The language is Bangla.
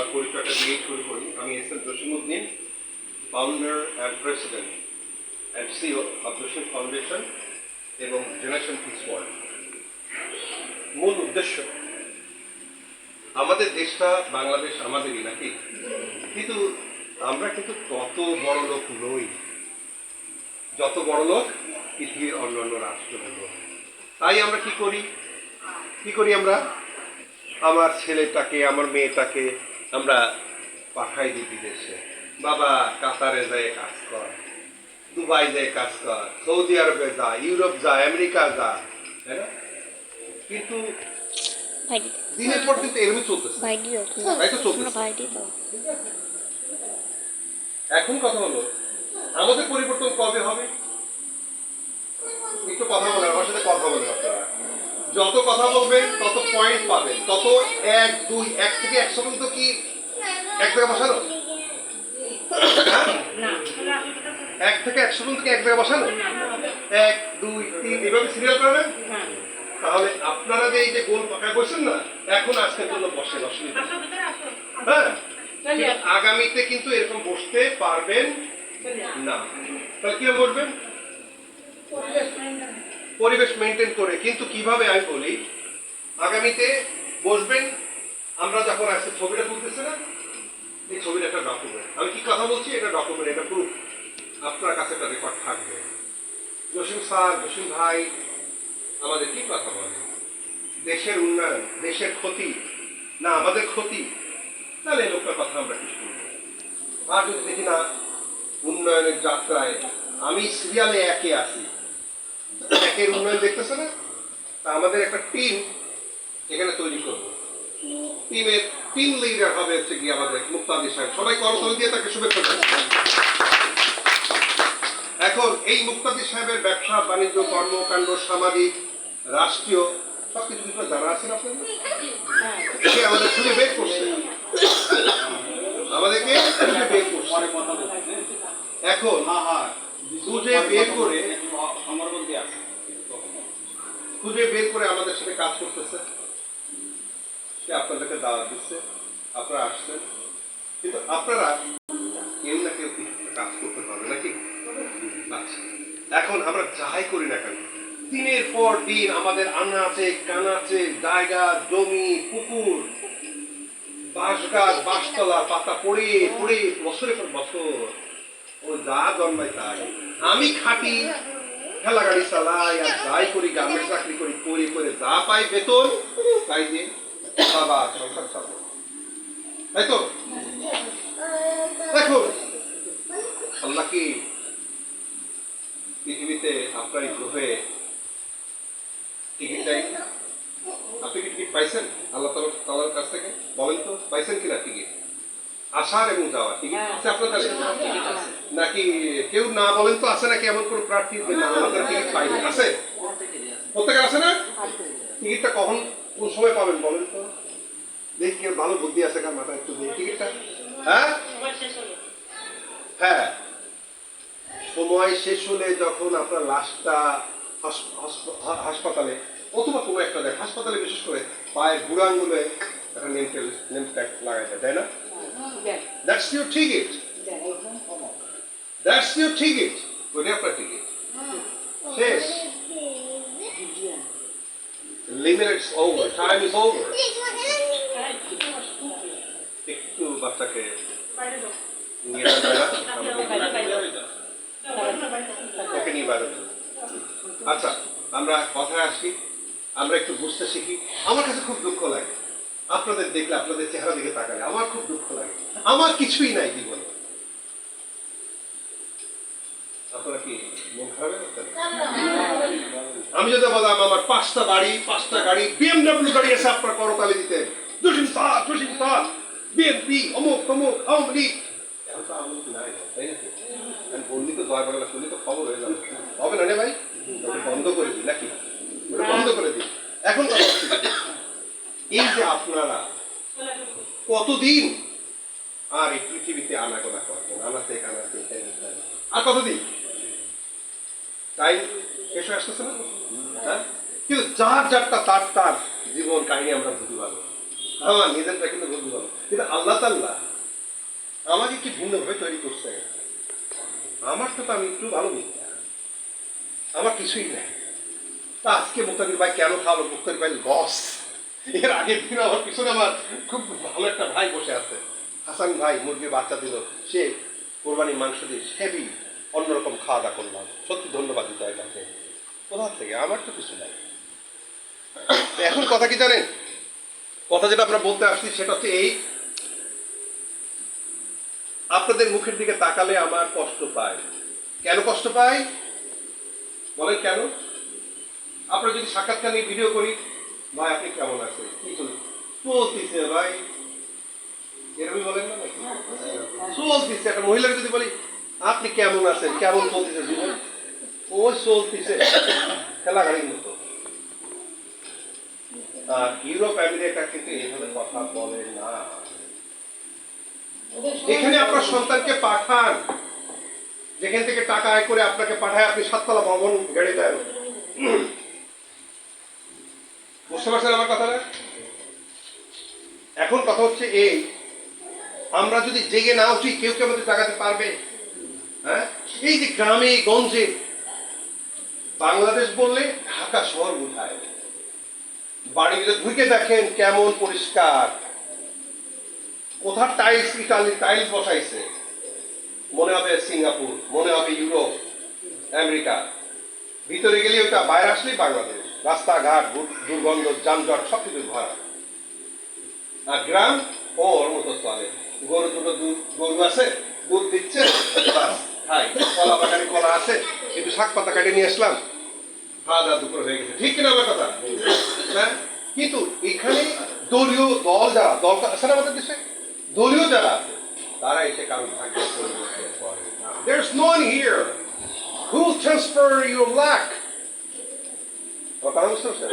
আমার পরিচয়টা দিয়েই শুরু করি। আমি S M Jasimuddin founder and president and CEO Jasim foundation এবং জেনারেশন পিস ওয়ার্ল্ড মূল উদ্দেশ্য, আমাদের দেশটা বাংলাদেশ আমাদেরই নাকি? কিন্তু আমরা কিন্তু তত বড় লোক নই। যত বড় লোক পৃথিবীর অন্যান্য রাষ্ট্রগুলো। তাই আমরা কি করি? কি করি আমরা? আমার ছেলেটাকে, আমার মেয়েটাকে আমরা পাঠাই দিই বিদেশে। বাবা কাতারে যায় কাজ কর দুবাই যায় কাজ কর সৌদি আরবে যা ইউরোপ যা আমেরিকা যা তাই না? কিন্তু দিনের পর দিন এরকমই চলতেছে। তাই তো চলতেছে। এখন কথা হলো আমাদের পরিবর্তন কবে হবে? একটু কথা বলেন আমার সাথে কথা বলেন আপনারা। যত কথা বলবেন তত পয়েন্ট পাবেন তত এক, দুই, এক থেকে একশো পর্যন্ত কি এক জায়গায় বসানো? এক থেকে একশো পর্যন্ত কি এক জায়গায় বসানো এক, দুই, তিন, এভাবে সিরিয়াল করবেন তাহলে আপনারা যে এই যে গোল পাকায় বসেন না, এখন আজকের জন্য বসেন, অসুবিধা। হ্যাঁ? আগামীতে কিন্তু এরকম বসতে পারবেন না। তাহলে কীভাবে বসবেন পরিবেশ মেনটেন করে। কিন্তু কীভাবে আমি বলি, আগামীতে বসবেন, আমরা যখন আজকে ছবিটা তুলতেছি না, এই ছবির একটা ডকুমেন্ট আমি কি কথা বলছি? এটা ডকুমেন্ট এটা প্রুফ আপনার কাছে একটা রেকর্ড থাকবে। জসিম স্যার, জসিম ভাই, আমাদের কি কথা বলে? দেশের উন্নয়ন, দেশের ক্ষতি। না, আমাদের ক্ষতি। তাহলে এই লোকটার কথা আমরা কি শুনব? আর যদি দেখি না, উন্নয়নের যাত্রায় আমি সিরিয়ালে একে আছি একের উন্নয়ন দেখতেছে না? তা আমাদের একটা টিম এখানে তৈরি টিমের টিম লিডার হবে হচ্ছে কি আমাদের মুক্তাদি সাহেব সবাই করতল দিয়ে তাকে শুভেচ্ছা জানাই। এখন এই মুক্তাদি সাহেবের ব্যবসা, বাণিজ্য কর্মকাণ্ড সামাজিক, রাষ্ট্রীয়, সবকিছু কিছু জানা আছেন আপনাদের? সে আমাদের বের করছে। আমাদেরকে বের করছে। এখন খুঁজে বের করে আমার মধ্যে আছে খুঁজে বের করে আমাদের সাথে কাজ করতেছে। সে আপনাদেরকে দাওয়াত দিচ্ছে। আপনারা আসছেন। কিন্তু আপনারা কেউ না কেউ কাজ করতে পারবে নাকি? আচ্ছা এখন আমরা যাই করি না কেন? দিনের পর দিন আমাদের আনাচে কানাচে জায়গা, জমি, পুকুর বাঁশ গাছ বাঁশতলা, পাতা পড়ে পড়ে বছরের পর বছর। ও যা জন্মায় তাই। আমি খাটি ঠেলা গাড়ি চালাই আর যাই করি গ্রামের চাকরি করি করি করে যা পাই বেতন, তাই দিয়ে বাবা সংসার চালাবো। তাই তো? দেখো, আল্লাহ কি পৃথিবীতে আপনার গ্রহে টিকিট দেয়? আপনি কি টিকিট পাইছেন? আল্লাহ তালা তালার কাছ থেকে? বলেন তো, পাইছেন কিনা টিকিট? আসার এবং যাওয়ার টিকিট আছে আপনার কাছে? নাকি কেউ না বলেন তো আছে নাকি এমন কোন প্রার্থী যে না আমাদের টিকিট পাইনি আছে প্রত্যেকে আছে না? টিকিটটা কখন কোন সময় পাবেন বলেন তো? দেখি কেউ ভালো বুদ্ধি আছে কার মাথায় একটু দেখি টিকিটটা? হ্যাঁ? হ্যাঁ। সময় শেষ হলে যখন আপনার লাশটা হাসপাতালে অথবা কোনো একটা দেখ হাসপাতালে বিশেষ করে পায়ের বুড়ো আঙ্গুলে একটা নেম নেম ট্যাগ লাগাই দেয় তাই না? That's your ticket over time is over একটু বাচ্চাকে ওকে নিয়ে বাইরে আচ্ছা আমরা কথায় আসি আমরা একটু বুঝতে শিখি। আমার কাছে খুব দুঃখ লাগে। আপনাদের দেখলে, আপনাদের চেহারা দিকে তাকালে আমার খুব দুঃখ লাগে। আমার কিছুই নাই জীবনে আপনারা কি মন খারাপ করতেন যদি বললাম, আমার পাঁচটা বাড়ি, পাঁচটা গাড়ি বিএমডব্লিউ গাড়ি এসে আপনার করতালি দিতেন দুশিন সাত। দুশিন সাত বিএনপি অমুক, তমুক, আওয়ামী লীগ। তাই কতদিন আর এই পৃথিবীতে আনাগোনা করবেন। আর কতদিন? টাইম হয়ে আসতেছে না? হ্যাঁ? কিন্তু যার যারটা তার তার জীবন কাহিনী আমরা বুঝতে পারব হ্যাঁ নিজেরটা কিন্তু বুঝতে পারব কিন্তু আল্লাহ তার আমাকে কি ভিন্নভাবে তৈরি করছে আমার তো আমি একটু ভালো বুঝি আমার কিছুই নেই। তা আজকে মুক্তাদির ভাই কেন খাওয়ালো মুক্তাদির ভাই লস এর আগের দিন আমার পিছনে আমার খুব ভালো একটা ভাই বসে আছে। হাসান ভাই, মুরগির বাচ্চা দিল। সে কোরবানির মাংস দিয়ে হেভি অন্যরকম খাওয়া দাওয়া করলাম সত্যি ধন্যবাদ দিতে হয় তাকে। কোথা থেকে? আমার তো কিছু নাই। এখন কথা কি জানেন? কথা যেটা আমরা বলতে আসছি সেটা হচ্ছে এই আপনাদের মুখের দিকে তাকালে আমার কষ্ট পায়। কেন কষ্ট পায়? বলেন কেন? আপনারা যদি সাক্ষাৎকার নিয়ে ভিডিও করি ভাই আপনি কেমন আছেন? কি চলতেছে ভাই। এরকমই বলেন না নাকি? চলতেছে। একটা মহিলাকে যদি বলি আপনি কেমন আছেন? কেমন চলতেছে জীবন? ও চলতেছে খেলা গাড়ির মতো। ইউরোপ আমেরিকা কিন্তু এইভাবে কথা বলে না। এখানে আপনার সন্তানকে পাঠান। যেখান থেকে টাকা আয় করে আপনাকে পাঠায়, আপনি সাততলা ভবন গাড়ি দেন। বুঝতে পারছেন আমার কথাটা? এখন কথা হচ্ছে এই, আমরা যদি জেগে না উঠি, কেউ কেউ আমাদের টাকাতে পারবে? হ্যাঁ? এই যে গ্রামে, গঞ্জে বাংলাদেশ বললে ঢাকা শহর বোঝায় বাড়িতে ঢুকে দেখেন কেমন পরিষ্কার। কোথার টাইলস ইটালি টাইলস বসাইছে? মনে হবে সিঙ্গাপুর, মনে হবে ইউরোপ, আমেরিকা। ভিতরে গেলে ওটা বাইরে আসলেই বাংলাদেশ। রাস্তাঘাট দুর্গন্ধ, যানজট সব কিছু ভরা। আর গ্রাম ও ওর মতো চলে গরু দুটো গরু আছে, দুধ দিচ্ছে কলা বাগানে কলা আছে একটু শাক পাতা কাটে নিয়ে আসলাম। খাওয়া দাওয়া দুপুর হয়ে গেছে। ঠিক কিনা আমার কথা? হ্যাঁ? কিন্তু এখানে দলীয় দল যারা দল আছে না আমাদের দেশে? দলীয় যারা আছে তারা এসে কারণ There's here who transfer your lack. কথা বুঝতে পারছেন?